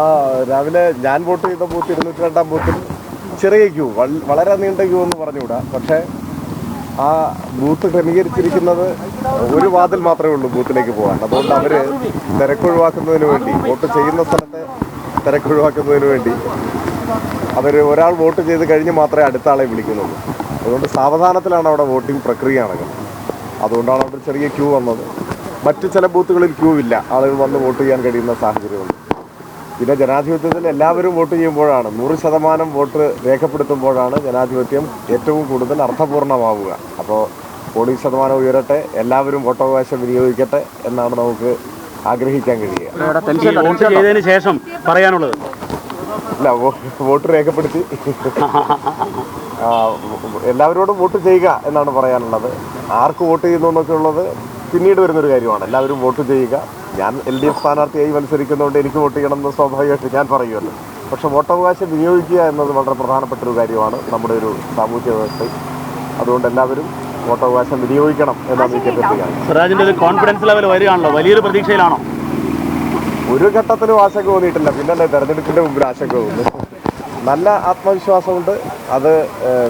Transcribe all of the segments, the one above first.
ആ രാവിലെ ഞാൻ വോട്ട് ചെയ്ത ബൂത്ത് ഇരുന്നൂറ്റി രണ്ടാം ബൂത്തിൽ ചെറിയ ക്യൂ വളരെ നീണ്ട ക്യൂ എന്ന് പറഞ്ഞുകൂടാ. പക്ഷേ ആ ബൂത്ത് ക്രമീകരിച്ചിരിക്കുന്നത് ഒരു വാതിൽ മാത്രമേ ഉള്ളൂ ബൂത്തിലേക്ക് പോകാൻ. അതുകൊണ്ട് അവർ തിരക്കൊഴിവാക്കുന്നതിന് വേണ്ടി വോട്ട് ചെയ്യുന്ന സ്ഥലത്തെ തിരക്കൊഴിവാക്കുന്നതിന് വേണ്ടി അവർ ഒരാൾ വോട്ട് ചെയ്ത് കഴിഞ്ഞ് മാത്രമേ അടുത്ത ആളെ വിളിക്കുന്നുള്ളൂ. അതുകൊണ്ട് സാവധാനത്തിലാണ് അവിടെ വോട്ടിംഗ് പ്രക്രിയ നടക്കുന്നത്. അതുകൊണ്ടാണ് അവിടെ ചെറിയ ക്യൂ വന്നത്. മറ്റ് ചില ബൂത്തുകളിൽ ക്യൂ ഇല്ല. ആളുകൾ വന്ന് വോട്ട് ചെയ്യാൻ കഴിയുന്ന സാഹചര്യമുണ്ട്. പിന്നെ ജനാധിപത്യത്തിൽ എല്ലാവരും വോട്ട് ചെയ്യുമ്പോഴാണ് നൂറ് ശതമാനം വോട്ട് രേഖപ്പെടുത്തുമ്പോഴാണ് ജനാധിപത്യം ഏറ്റവും കൂടുതൽ അർത്ഥപൂർണമാവുക. അപ്പോൾ പോളിംഗ് ശതമാനം ഉയരട്ടെ എല്ലാവരും വോട്ടവകാശം വിനിയോഗിക്കട്ടെ എന്നാണ് നമുക്ക് ആഗ്രഹിക്കാൻ കഴിയുക. ശേഷം പറയാനുള്ളത്. ഇല്ല വോട്ട് രേഖപ്പെടുത്തി. എല്ലാവരോടും വോട്ട് ചെയ്യുക എന്നാണ് പറയാനുള്ളത്. ആർക്ക് വോട്ട് ചെയ്യുന്നു എന്നൊക്കെ ഉള്ളത് പിന്നീട് വരുന്നൊരു കാര്യമാണ്. എല്ലാവരും വോട്ട് ചെയ്യുക. ഞാൻ എൽ ഡി എഫ് സ്ഥാനാർത്ഥിയായി മത്സരിക്കുന്നതുകൊണ്ട് എനിക്ക് വോട്ട് ചെയ്യണമെന്ന് സ്വാഭാവികമായിട്ട് ഞാൻ പറയുമല്ലോ. പക്ഷെ വോട്ടവകാശം വിനിയോഗിക്കുക എന്നത് വളരെ പ്രധാനപ്പെട്ട ഒരു കാര്യമാണ് നമ്മുടെ ഒരു സാമൂഹ്യ വ്യവസ്ഥ അതുകൊണ്ട് എല്ലാവരും വോട്ടവകാശം വിനിയോഗിക്കണം എന്നാണ് എനിക്ക് അഭ്യർത്ഥിക്കാൻ സിറാജിന്റെ ഒരു കോൺഫിഡൻസ് ലെവൽ വരികയാണല്ലോ. വലിയൊരു പ്രതീക്ഷയിലാണോ? ഒരു ഘട്ടത്തിലും ആശങ്ക തോന്നിയിട്ടില്ല. പിന്നല്ലേ തെരഞ്ഞെടുപ്പിന്റെ മുമ്പിൽ ആശങ്ക തോന്നുന്നു. നല്ല ആത്മവിശ്വാസമുണ്ട്. അത്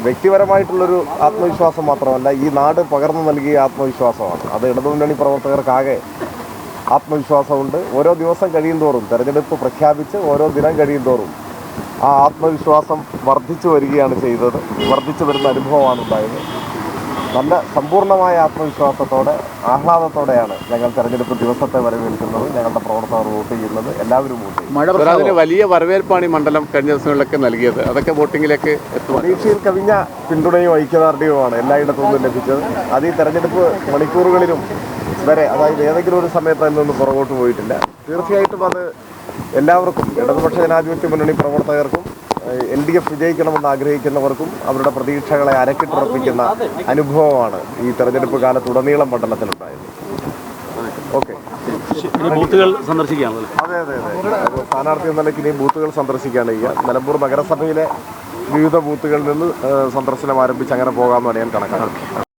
വ്യക്തിപരമായിട്ടുള്ളൊരു ആത്മവിശ്വാസം മാത്രമല്ല ഈ നാട് പകർന്നു നൽകിയ ആത്മവിശ്വാസമാണ്. അത് ഇടതുമുന്നണി പ്രവർത്തകർക്കാകെ ആത്മവിശ്വാസമുണ്ട്. ഓരോ ദിവസം കഴിയും തോറും തെരഞ്ഞെടുപ്പ് പ്രഖ്യാപിച്ച് ഓരോ ദിനം കഴിയും തോറും ആ ആത്മവിശ്വാസം വർദ്ധിച്ചു വരികയാണ് ചെയ്തത്. വർദ്ധിച്ചു വരുന്ന അനുഭവമാണ് ഉണ്ടായത് നല്ല സമ്പൂർണമായ ആത്മവിശ്വാസത്തോടെ ആഹ്ലാദത്തോടെയാണ് ഞങ്ങൾ തെരഞ്ഞെടുപ്പ് ദിവസത്തെ വരവേൽക്കുന്നത് ഞങ്ങളുടെ പ്രവർത്തകർ വോട്ട് ചെയ്യുന്നത് എല്ലാവരും വോട്ട് ചെയ്യും വലിയ വരവേൽപ്പാണ് ഈ മണ്ഡലം കഴിഞ്ഞ ദിവസങ്ങളിലൊക്കെ നൽകിയത്. അതൊക്കെ വോട്ടിങ്ങിലേക്ക് എത്തും പ്രതീക്ഷയിൽ കവിഞ്ഞ പിന്തുണയും ഐക്യദാർഢ്യവുമാണ് എല്ലായിടത്തു നിന്നും ലഭിച്ചത്. അത് ഈ തെരഞ്ഞെടുപ്പ് മണിക്കൂറുകളിലും വരെ അതായത് ഏതെങ്കിലും ഒരു സമയത്ത് അതിൽ നിന്ന് പുറകോട്ട് പോയിട്ടില്ല. തീർച്ചയായിട്ടും അത് എല്ലാവർക്കും ഇടതുപക്ഷ ജനാധിപത്യ മുന്നണി പ്രവർത്തകർക്കും എൽ ഡി എഫ് വിജയിക്കണമെന്ന് ആഗ്രഹിക്കുന്നവർക്കും അവരുടെ പ്രതീക്ഷകളെ അരക്കിട്ടുറപ്പിക്കുന്ന അനുഭവമാണ് ഈ തെരഞ്ഞെടുപ്പ് കാലത്തുടനീളം മണ്ഡലത്തിലുണ്ടായത് ഓക്കെ. ഇനി ബൂത്തുകൾ സന്ദർശിക്കുകയാണല്ലോ അതെ അതെ അതെ. സ്ഥാനാർത്ഥി എന്ന നിലയ്ക്ക് ഇനി ബൂത്തുകൾ സന്ദർശിക്കുകയാണ് ചെയ്യുക നിലമ്പൂർ നഗരസഭയിലെ വിവിധ ബൂത്തുകളിൽ നിന്ന് സന്ദർശനം ആരംഭിച്ച് അങ്ങനെ പോകാമെന്നാണ് ഞാൻ കണക്കാക്കുന്നത്